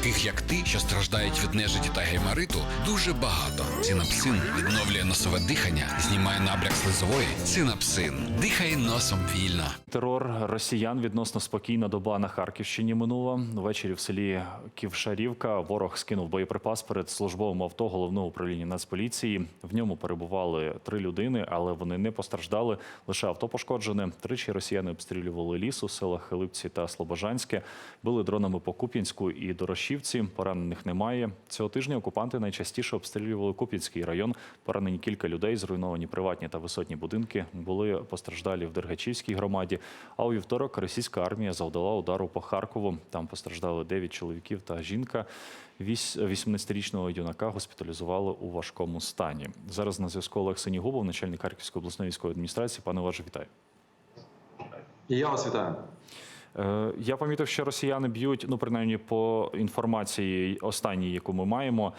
Таких як ти, що страждають від нежиті та геймариту, дуже багато. Цинапсин відновлює носове дихання, знімає набряк слизової. Цинапсин. Дихай носом вільно. Терор росіян відносно спокійна доба на Харківщині минула. Ввечері в селі Ківшарівка ворог скинув боєприпас перед службовим авто головного управління Нацполіції. В ньому перебували три людини, але вони не постраждали. Лише авто пошкоджене. Тричі росіяни обстрілювали ліс у селах Хилипці та Слобожанське. Били дронами по Куп'янську і Дорошівці. Поранених немає. Цього тижня окупанти найчастіше обстрілювали Куп'янський район. Поранені кілька людей, зруйновані приватні та висотні будинки. Були постраждалі в Дергачівській громаді. А у вівторок російська армія завдала удару по Харкову. Там постраждали 9 чоловіків та жінка. 18-річного юнака госпіталізували у важкому стані. Зараз на зв'язку Олег Синігубов, начальник Харківської обласної військової адміністрації. Пане Олеже, вітаю. Я вас вітаю. Е, Я помітив, що росіяни б'ють, ну принаймні по інформації останній, яку ми маємо,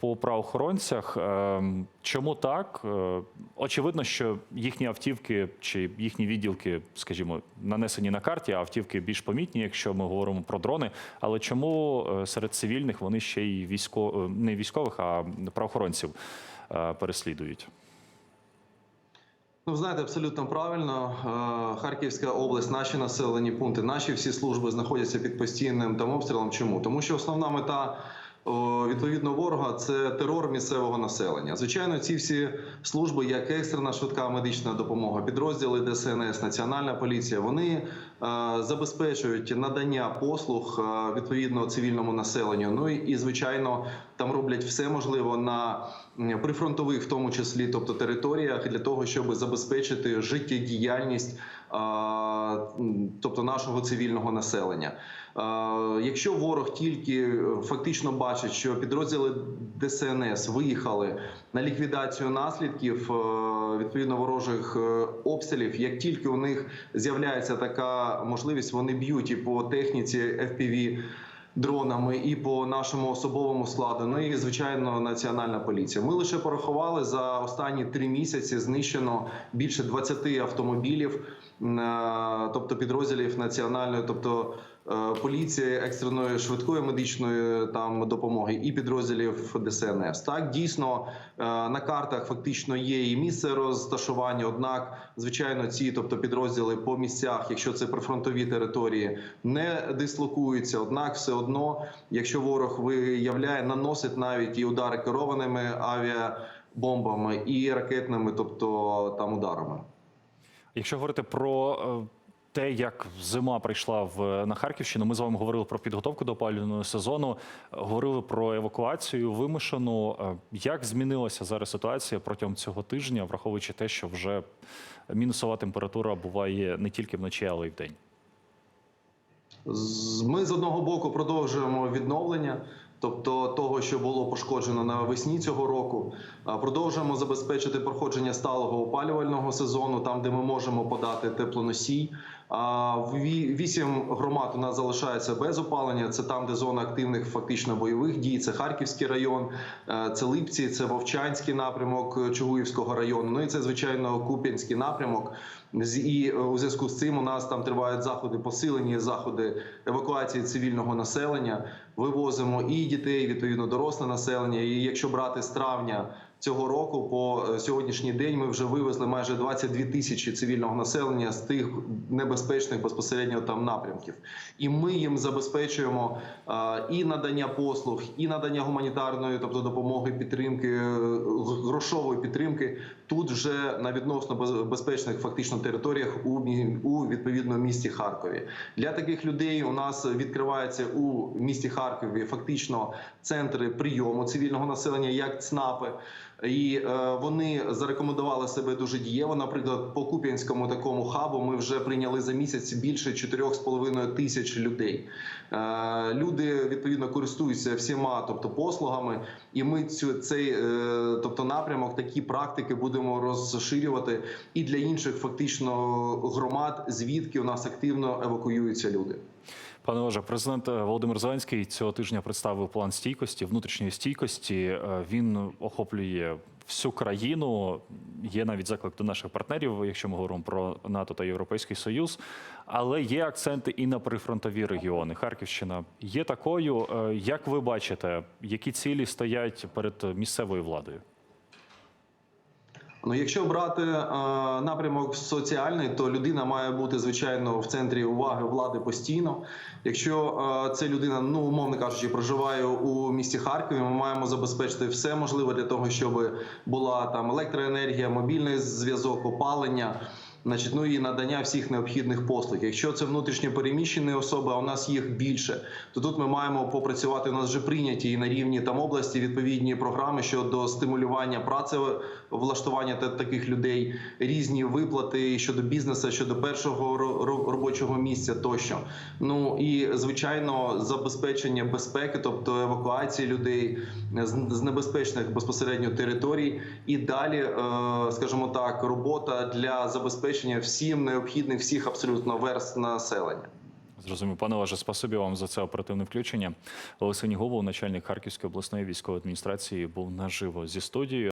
по правоохоронцях. Е, Чому так? Е, Очевидно, що їхні автівки чи їхні відділки, скажімо, нанесені на карті, а автівки більш помітні, якщо ми говоримо про дрони. Але чому серед цивільних вони ще й військо... не військових, а правоохоронців переслідують? Ну, знаєте, абсолютно правильно. Е, Харківська область, наші населені пункти, наші всі служби знаходяться під постійним там обстрілом. Чому? Тому що основна мета. Відповідно, ворога це терор місцевого населення. Звичайно, ці всі служби, як екстрена швидка медична допомога, підрозділи ДСНС, Національна поліція, вони забезпечують надання послуг е, відповідно цивільному населенню. Ну і, звичайно, там роблять все можливе на прифронтових, в тому числі, тобто територіях, для того, щоб забезпечити життєдіяльність, е, тобто нашого цивільного населення. Е, Якщо ворог тільки е, фактично бачить, що підрозділи ДСНС виїхали на ліквідацію наслідків е, відповідно ворожих е, обстрілів, як тільки у них з'являється така можливість, вони б'ють і по техніці FPV дронами і по нашому особовому складу. Ну і звичайно, національна поліція. Ми лише порахували за останні три місяці. Знищено більше 20 автомобілів, е, тобто підрозділів національної, тобто. Е, Поліції екстреної швидкої медичної там допомоги і підрозділів ДСНС. Так дійсно е, на картах фактично є і місце розташування. Однак, звичайно, ці, тобто підрозділи по місцях, якщо це прифронтові території, не дислокуються. Однак, все одно, якщо ворог виявляє, наносить навіть і удари керованими авіабомбами і ракетними, тобто там ударами. Якщо говорити про е, те, як зима прийшла в на Харківщину, ми з вами говорили про підготовку до опалювального сезону, говорили про евакуацію вимушену. Е, Як змінилася зараз ситуація протягом цього тижня, враховуючи те, що вже мінусова температура буває не тільки вночі, але й вдень? З- Ми з одного боку продовжуємо відновлення, тобто того, що було пошкоджено навесні цього року. Продовжуємо забезпечити проходження сталого опалювального сезону, там де ми можемо подати теплоносій. Вісім громад у нас залишається без опалення. Це там, де зона активних фактично бойових дій. Це Харківський район, е, це Липці, це Вовчанський напрямок Чугуївського району. Ну і це звичайно Куп'янський напрямок. І е, у зв'язку з цим у нас там тривають заходи, посилені заходи евакуації цивільного населення. Вивозимо і дітей, відповідно доросле населення. І якщо брати з травня цього року, по е, сьогоднішній день ми вже вивезли майже 22 тисячі цивільного населення з тих небезпечних безпосередньо там напрямків. І ми їм забезпечуємо е, і надання послуг, і надання гуманітарної, тобто допомоги, підтримки, е, грошової підтримки тут вже на відносно без- безпечних фактично територіях у у відповідно місті Харкові. Для таких людей у нас відкривається у місті Харкові фактично центри прийому цивільного населення, як ЦНАПи. І е, вони зарекомендували себе дуже дієво. Наприклад, по Куп'янському такому хабу ми вже прийняли за місяць більше 4,5 тисяч людей. Е, люди відповідно користуються всіма, тобто послугами, і ми цю цей е, тобто напрямок, такі практики будемо розширювати і для інших фактично громад, звідки у нас активно евакуюються люди. Пане Олеже, президент е, Володимир Зеленський цього тижня представив план стійкості, внутрішньої стійкості. Е, Він охоплює всю країну. Є навіть заклик до наших партнерів, якщо ми говоримо про НАТО та Європейський Союз. Але є акценти і на прифронтові регіони. Харківщина є такою. Е, Як ви бачите, які цілі стоять перед місцевою владою? Ну, якщо брати е, напрямок соціальний, то людина має бути звичайно в центрі уваги влади постійно. Якщо е, це людина, ну умовно кажучи, проживає у місті Харкові, ми маємо забезпечити все можливе для того, щоб була там електроенергія, мобільний зв'язок, опалення. Значить, ну і надання всіх необхідних послуг. Якщо це внутрішньо переміщені особи, а у нас їх більше, то тут ми маємо попрацювати. У нас вже прийняті і на рівні там області відповідні програми щодо стимулювання працевлаштування та- таких людей, різні виплати щодо бізнесу, щодо першого ро- ро- робочого місця тощо. Ну і звичайно, забезпечення безпеки, тобто евакуації людей з, з небезпечних безпосередньо територій, і далі, е, скажімо так, робота для забезпечення всім необхідних всіх абсолютно верст населення. Зрозумів, пане Олеже, спасибі вам за це оперативне включення. Олексій Голов, начальник Харківської обласної військової адміністрації, був наживо зі студією.